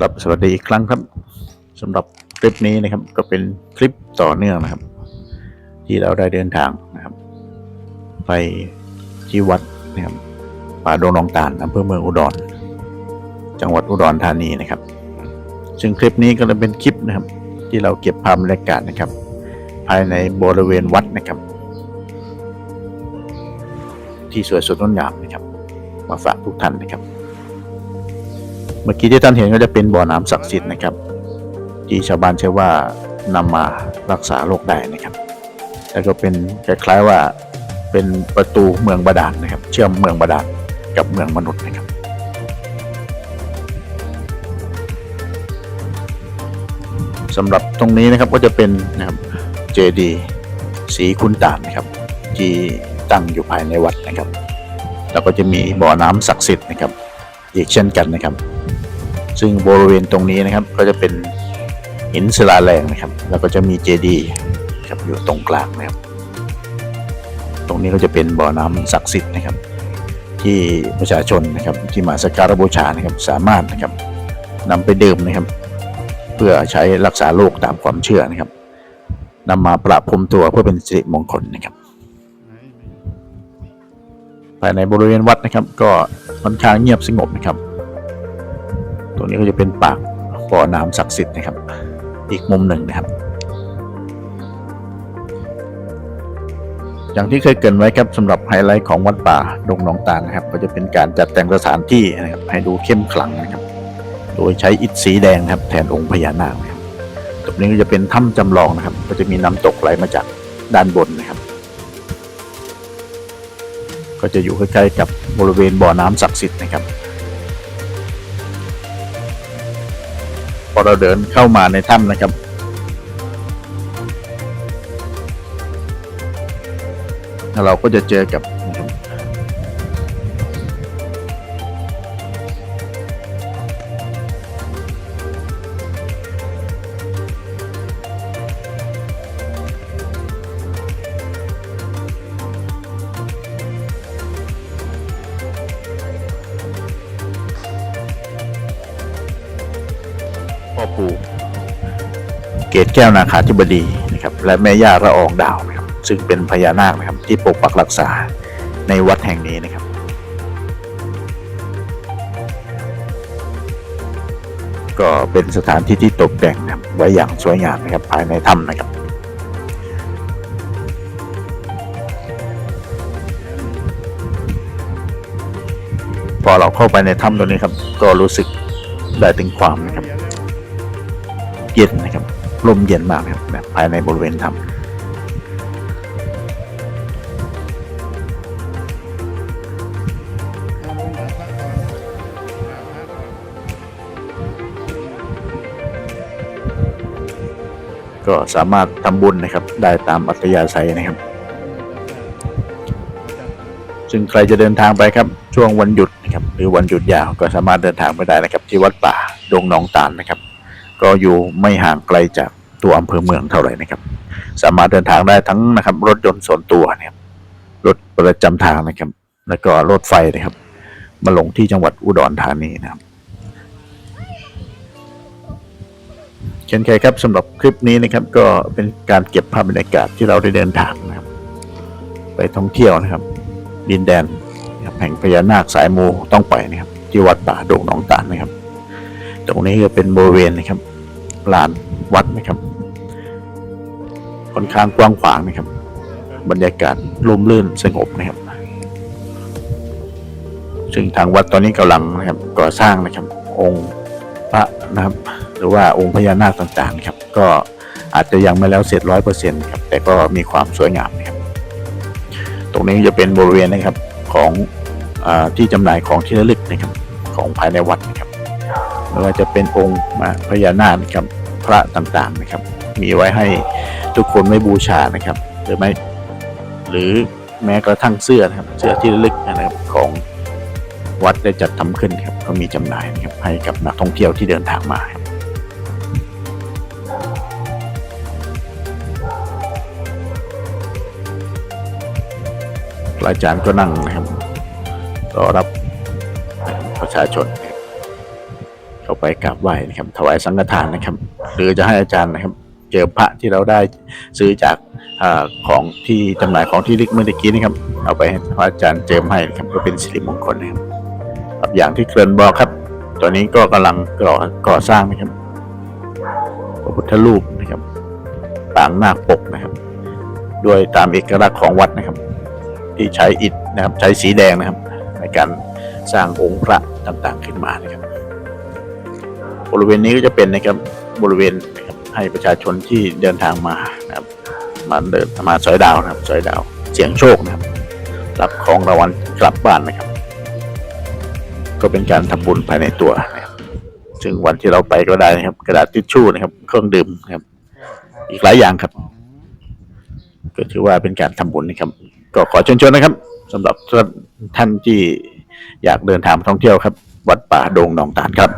ครับสวัสดีอีกครั้งครับสำหรับคลิปนี้นะครับ ก็เป็นคลิปต่อเนื่องนะครับ ที่เราได้เดินทางนะครับ ไปที่วัดนะครับป่าดงนองตาลอำเภอเมืองอุดร จังหวัดอุดรธานีนะครับ ซึ่งคลิปนี้ก็จะเป็นคลิปนะครับ ที่เราเก็บภาพบรรยากาศนะครับ ภายในบริเวณวัดนะครับ ที่สวยสดงดงามนะครับ มาฝากทุกท่านนะครับ เมื่อกี้ที่ท่านเห็นก็จะเป็นบ่อน้ำศักดิ์สิทธิ์นะครับ ที่ชาวบ้านเชื่อว่านำมารักษาโรคได้นะครับ แล้วก็เป็นคล้ายๆว่าเป็นประตูเมืองบาดาลนะครับ เชื่อมเมืองบาดาลกับเมืองมนุษย์นะครับสำหรับตรงนี้นะครับก็จะเป็นนะครับเจดีสีคุณตานนะครับ ที่ตั้งอยู่ภายในวัดนะครับ แล้วก็จะมีบ่อน้ำศักดิ์สิทธิ์นะครับ อีกเช่นกันนะครับ ซึ่งบริเวณตรงนี้นะครับก็จะเป็นหินศิลาแรงนะครับ แล้วก็จะมีเจดีย์ครับอยู่ตรงกลางนะครับ ตรงนี้ก็จะเป็นบ่อน้ำศักดิ์สิทธิ์นะครับ ที่ประชาชนนะครับที่มาสักการะบูชานะครับสามารถนะครับนำไปดื่มนะครับ เพื่อใช้รักษาโรคตามความเชื่อนะครับนำมาประพรมตัวเพื่อเป็นสิริมงคลนะครับภายในบริเวณวัดนะครับ ก็ค่อนข้างเงียบสงบนะครับ ตรงนี้ก็จะเป็นปากบ่อน้ำศักดิ์สิทธิ์นะครับ อีกมุมหนึ่งนะครับ อย่างที่เคยเกรินไว้ครับสำหรับไฮไลท์ของวัดป่าดงหนองตาลนะครับ ก็จะเป็นการจัดแต่งสถานที่นะครับ ให้ดูเข้มขลังนะครับ โดยใช้อิฐสีแดงครับ แทนองค์พญานาคนะครับตรงนี้ก็จะเป็นถ้ำจำลองนะครับ ก็จะมีน้ำตกไหลมาจากด้านบนนะครับ ก็จะอยู่ใกล้ๆกับบริเวณบ่อน้ำศักดิ์สิทธิ์นะครับ พอเราเดินเข้ามาในถ้ำนะครับ เราก็จะเจอกับ อปู่เกตแก้วนาคาธิบดีนะครับ และแม่ย่าระอองดาวนะครับซึ่งเป็นพญานาคนะครับที่ปกปักรักษาในวัดแห่งนี้นะครับ ก็เป็นสถานที่ที่ตกแต่งนะครับไว้อย่างสวยงามนะครับภายในถ้ำนะครับพอเราเข้าไปในถ้ำตัวนี้ครับ ก็รู้สึกได้ถึงความนะครับ เย็นนะครับลมเย็นมากนะครับแบบภายในบริเวณถ้ำก็สามารถทำบุญนะครับ ได้ตามอัธยาศัยนะครับ ซึ่งใครจะเดินทางไปครับ ช่วงวันหยุดนะครับ หรือวันหยุดยาวก็สามารถเดินทางไปได้นะครับ ที่วัดป่าดงหนองตาลนะครับ ก็อยู่ไม่ห่างไกลจากตัวอำเภอเมืองเท่าไหร่นะครับ สามารถเดินทางได้ทั้งนะครับรถยนต์ส่วนตัวนะครับรถประจำทางนะครับ แล้วก็รถไฟนะครับ มาลงที่จังหวัดอุดรธานีนะครับเช่นเคยครับสำหรับคลิปนี้นะครับก็เป็นการเก็บภาพบรรยากาศที่เราได้เดินทางนะครับ ไปท่องเที่ยวนะครับ ดินแดนแห่งพญานาคสายมูต้องไปนะครับ ที่วัดป่าดงหนองตาลนะครับ ตรงนี้ก็เป็นบริเวณนะครับลานวัดนะครับ ค่อนข้างกว้างขวางนะครับ บรรยากาศร่มรื่นสงบนะครับ ซึ่งทางวัดตอนนี้กำลังนะครับก่อสร้างนะครับ องค์พระนะครับ หรือว่าองค์พญานาคต่างๆครับ ก็อาจจะยังไม่แล้วเสร็จร้อยเปอร์เซ็นต์ครับแต่ก็มีความสวยงามนะครับ ตรงนี้จะเป็นบริเวณนะครับของอที่จำหน่ายของที่ระลึกนะครับ ของภายในวัดนะครับ ไม่ว่าจะเป็นองค์พญานาคนะครับพระต่างๆนะครับ มีไว้ให้ทุกคนไม่บูชานะครับ หรือไม่หรือแม้กระทั่งเสื้อนะครับ เสื้อที่ลึกนะครับของวัดได้จัดทำขึ้นครับก็มีจำหน่ายนะครับให้กับนักท่องเที่ยวที่เดินทางมาพระอาจารย์ก็นั่งนะครับรอรับประชาชน เข้าไปกราบไหว้นะครับ ถวายสังฆทานนะครับ หรือจะให้อาจารย์นะครับเจอพระที่เราได้ซื้อจากอของที่จำหน่ายของที่ลิกเมื่อกี้นะครับ เอาไปให้พระอาจารย์เจิมให้นะครับก็เป็นสิริมงคลนะครับครับอย่างที่เกริ่นบอกครับ ตอนนี้ก็กำลังก่อก่อสร้างนะครับพระพุทธรูปนะครับปางนาคปกนะครับ ด้วยตามเอกลักษณ์ของวัดนะครับ ที่ใช้อิฐนะครับใช้สีแดงนะครับ ในการสร้างองค์พระต่างๆขึ้นมานะครับ บริเวณนี้ก็จะเป็นนะครับบริเวณนะครับให้ประชาชนที่เดินทางมานะครับมาเดินมาสอยดาวนะครับสอยดาวเสี่ยงโชคนะครับ รับของรางวัลกลับบ้านนะครับ ก็เป็นการทำบุญภายในตัวนะครับ ซึ่งวันที่เราไปก็ได้นะครับ กระดาษทิชชู่นะครับ เครื่องดื่มนะครับ อีกหลายอย่างครับ ก็ถือว่าเป็นการทำบุญนะครับ ก็ขอเชิญชวนนะครับสำหรับท่านที่อยากเดินทางท่องเที่ยวครับ วัดป่าดงหนองตาลครับ